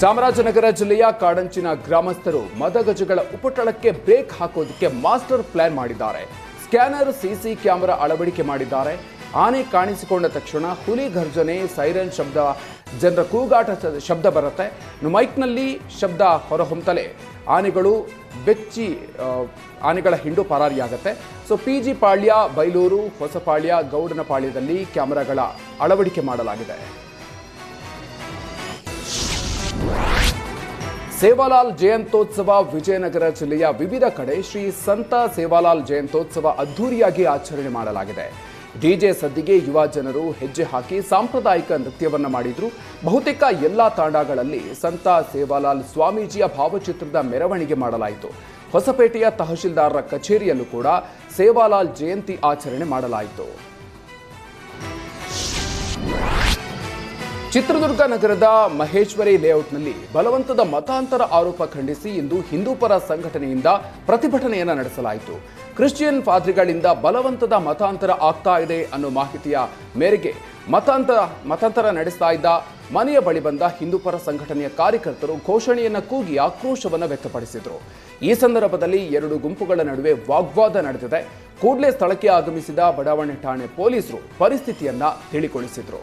ಚಾಮರಾಜನಗರ ಜಿಲ್ಲೆಯ ಕಾಡಂಚಿನ ಗ್ರಾಮಸ್ಥರು ಮದಗಜಗಳ ಉಪಟಳಕ್ಕೆ ಬ್ರೇಕ್ ಹಾಕೋದಕ್ಕೆ ಮಾಸ್ಟರ್ ಪ್ಲಾನ್ ಮಾಡಿದ್ದಾರೆ. ಸ್ಕ್ಯಾನರ್ ಸಿಸಿ ಕ್ಯಾಮೆರಾ ಅಳವಡಿಕೆ ಮಾಡಿದ್ದಾರೆ. ಆನೆ ಕಾಣಿಸಿಕೊಂಡ ತಕ್ಷಣ ಹುಲಿ ಗರ್ಜನೆ ಸೈರನ್ ಶಬ್ದ, ಜನರ ಕೂಗಾಟ ಶಬ್ದ ಬರುತ್ತೆ. ಮೈಕ್ನಲ್ಲಿ ಶಬ್ದ ಹೊರಹೊಮ್ಮತಲೇ ಆನೆಗಳು ಬೆಚ್ಚಿ ಆನೆಗಳ ಹಿಂಡು ಪರಾರಿಯಾಗುತ್ತೆ. So, P G Palya, Bailur, Hosapalya, ಗೌಡನಪಾಳ್ಯದಲ್ಲಿ ಕ್ಯಾಮೆರಾಗಳ ಅಳವಡಿಕೆ ಮಾಡಲಾಗಿದೆ. ಸೇವಾಲಾಲ್ ಜಯಂತೋತ್ಸವ ವಿಜಯನಗರ ಜಿಲ್ಲೆಯ ವಿವಿಧ ಕಡೆ ಶ್ರೀ ಸಂತ ಸೇವಾಲಾಲ್ ಜಯಂತೋತ್ಸವ ಅದ್ಧೂರಿಯಾಗಿ ಆಚರಣೆ ಮಾಡಲಾಗಿದೆ. ಡಿಜೆ ಸದ್ದಿಗೆ ಯುವ ಜನರು ಹೆಜ್ಜೆ ಹಾಕಿ ಸಾಂಪ್ರದಾಯಿಕ ನೃತ್ಯವನ್ನು ಮಾಡಿದ್ರು. ಬಹುತೇಕ ಎಲ್ಲ ತಾಂಡಗಳಲ್ಲಿ ಸಂತ ಸೇವಾಲಾಲ್ ಸ್ವಾಮೀಜಿಯ ಭಾವಚಿತ್ರದ ಮೆರವಣಿಗೆ ಮಾಡಲಾಯಿತು. ಹೊಸಪೇಟೆಯ ತಹಶೀಲ್ದಾರರ ಕಚೇರಿಯಲ್ಲೂ ಕೂಡ ಸೇವಾಲಾಲ್ ಜಯಂತಿ ಆಚರಣೆ ಮಾಡಲಾಯಿತು. ಚಿತ್ರದುರ್ಗ ನಗರದ ಮಹೇಶ್ವರಿ ಲೇಔಟ್ನಲ್ಲಿ ಬಲವಂತದ ಮತಾಂತರ ಆರೋಪ ಖಂಡಿಸಿ ಇಂದು ಹಿಂದೂಪರ ಸಂಘಟನೆಯಿಂದ ಪ್ರತಿಭಟನೆಯನ್ನು ನಡೆಸಲಾಯಿತು. ಕ್ರಿಶ್ಚಿಯನ್ ಫಾದ್ರಿಗಳಿಂದ ಬಲವಂತದ ಮತಾಂತರ ಆಗ್ತಾ ಇದೆ ಅನ್ನೋ ಮಾಹಿತಿಯ ಮೇರೆಗೆ ಮತಾಂತರ ಮತಾಂತರ ನಡೆಸ್ತಾ ಇದ್ದ ಮನೆಯ ಬಳಿ ಬಂದ ಹಿಂದೂಪರ ಸಂಘಟನೆಯ ಕಾರ್ಯಕರ್ತರು ಘೋಷಣೆಯನ್ನು ಕೂಗಿ ಆಕ್ರೋಶವನ್ನು ವ್ಯಕ್ತಪಡಿಸಿದರು. ಈ ಸಂದರ್ಭದಲ್ಲಿ ಎರಡು ಗುಂಪುಗಳ ನಡುವೆ ವಾಗ್ವಾದ ನಡೆದಿದೆ. ಕೂಡಲೇ ಸ್ಥಳಕ್ಕೆ ಆಗಮಿಸಿದ ಬಡಾವಣೆ ಠಾಣೆ ಪೊಲೀಸರು ಪರಿಸ್ಥಿತಿಯನ್ನ ತಿಳಿಗೊಳಿಸಿದರು.